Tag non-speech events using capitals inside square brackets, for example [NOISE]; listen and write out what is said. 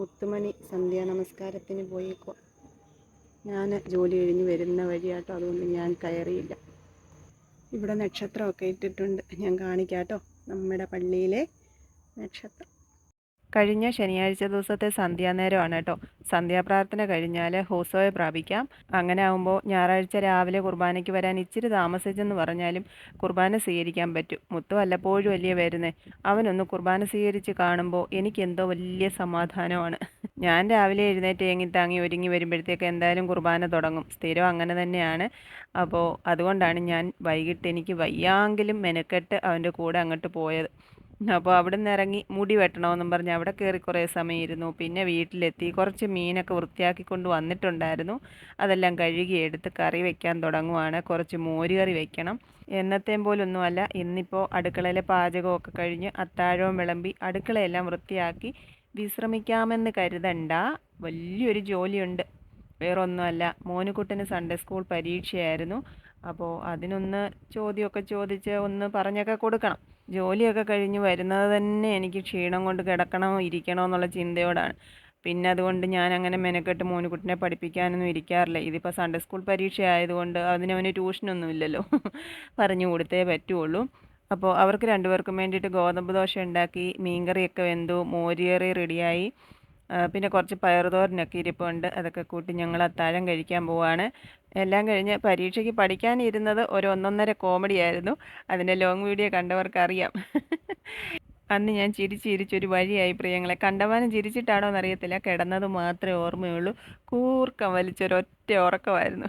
മുത്തുമണി സന്ധ്യാ നമസ്കാരത്തിന് പോയേക്കുക ഞാൻ ജോലി കഴിഞ്ഞ് വരുന്ന വഴിയാട്ടോ അതുകൊണ്ട് ഞാൻ കയറിയില്ല. ഇവിടെ നക്ഷത്രമൊക്കെ ഇട്ടിട്ടുണ്ട്. ഞാൻ കാണിക്കാട്ടോ. നമ്മുടെ പള്ളിയിലെ നക്ഷത്രം. കഴിഞ്ഞ ശനിയാഴ്ച ദിവസത്തെ സന്ധ്യാനേരമാണ് കേട്ടോ. സന്ധ്യാപ്രാർത്ഥന കഴിഞ്ഞാൽ ഹോസോയെ പ്രാപിക്കാം. അങ്ങനെ ആകുമ്പോൾ ഞായറാഴ്ച രാവിലെ കുർബാനയ്ക്ക് വരാൻ ഇച്ചിരി താമസിച്ചെന്ന് പറഞ്ഞാലും കുർബാന സ്വീകരിക്കാൻ പറ്റും. മുത്തു വല്ലപ്പോഴും വലിയ വരുന്നേ? അവനൊന്ന് കുർബാന സ്വീകരിച്ച് കാണുമ്പോൾ എനിക്കെന്തോ വലിയ സമാധാനമാണ്. ഞാൻ രാവിലെ എഴുന്നേറ്റ് ഏങ്ങി താങ്ങി ഒരുങ്ങി വരുമ്പോഴത്തേക്ക് എന്തായാലും കുർബാന തുടങ്ങും. സ്ഥിരം അങ്ങനെ തന്നെയാണ്. അപ്പോൾ അതുകൊണ്ടാണ് ഞാൻ വൈകിട്ട് എനിക്ക് വയ്യാങ്കിലും മെനക്കെട്ട് അവന്റെ കൂടെ അങ്ങോട്ട് പോയത്. അപ്പോൾ അവിടെ നിന്ന് ഇറങ്ങി മുടി വെട്ടണമെന്നും പറഞ്ഞ് അവിടെ കയറി കുറേ സമയം ഇരുന്നു പിന്നെ വീട്ടിലെത്തി. കുറച്ച് മീനൊക്കെ വൃത്തിയാക്കി കൊണ്ട് വന്നിട്ടുണ്ടായിരുന്നു. അതെല്ലാം കഴുകി എടുത്ത് കറി വെക്കാൻ തുടങ്ങുവാണ്. കുറച്ച് മോര് കറി വെക്കണം. എന്നത്തേം പോലൊന്നുമല്ല. ഇന്നിപ്പോൾ അടുക്കളയിലെ പാചകമൊക്കെ കഴിഞ്ഞ് അത്താഴവും വിളമ്പി അടുക്കളയെല്ലാം വൃത്തിയാക്കി വിശ്രമിക്കാമെന്ന് കരുതണ്ട. വലിയൊരു ജോലിയുണ്ട്. വേറൊന്നുമല്ല. മോനുകുട്ടന് സൺഡേ സ്കൂൾ പരീക്ഷയായിരുന്നു. അപ്പോൾ അതിനൊന്ന് ചോദ്യമൊക്കെ ചോദിച്ച് ഒന്ന് പറഞ്ഞൊക്കെ കൊടുക്കണം. ജോലിയൊക്കെ കഴിഞ്ഞ് വരുന്നത് തന്നെ എനിക്ക് ക്ഷീണം കൊണ്ട് കിടക്കണോ ഇരിക്കണോ എന്നുള്ള ചിന്തയോടാണ്. പിന്നെ അതുകൊണ്ട് ഞാൻ അങ്ങനെ മെനക്കെട്ട് മോനുകുട്ടിനെ പഠിപ്പിക്കാനൊന്നും ഇരിക്കാറില്ല. ഇതിപ്പോൾ സൺഡേ സ്കൂൾ പരീക്ഷ ആയതുകൊണ്ട് അതിനവന് ട്യൂഷനൊന്നും ഇല്ലല്ലോ. [LAUGHS] പറഞ്ഞു കൊടുത്തേ പറ്റുള്ളൂ. അപ്പോൾ അവർക്ക് രണ്ടുപേർക്കും വേണ്ടിയിട്ട് ഗോതമ്പ് ദോശ ഉണ്ടാക്കി മീൻകറിയൊക്കെ വെന്തു മോരിയറി റെഡിയായി. പിന്നെ കുറച്ച് പയറുതോരനൊക്കെ ഇരിപ്പുണ്ട്. അതൊക്കെ കൂട്ടി ഞങ്ങൾ അത്താഴം കഴിക്കാൻ പോവാണ്. എല്ലാം കഴിഞ്ഞ് പരീക്ഷയ്ക്ക് പഠിക്കാനിരുന്നത് ഒരു ഒന്നൊന്നര കോമഡി ആയിരുന്നു. അതിന്റെ ലോങ് വീഡിയോ കണ്ടവർക്കറിയാം. അന്ന് ഞാൻ ചിരിച്ച് ചിരിച്ചൊരു വഴിയായി പ്രിയങ്ങളെ. കണ്ടവാനും ചിരിച്ചിട്ടാണോ എന്നറിയത്തില്ല കിടന്നത് മാത്രമേ ഓർമ്മയുള്ളൂ. കൂർക്കം വലിച്ചൊരൊറ്റ ഉറക്കമായിരുന്നു.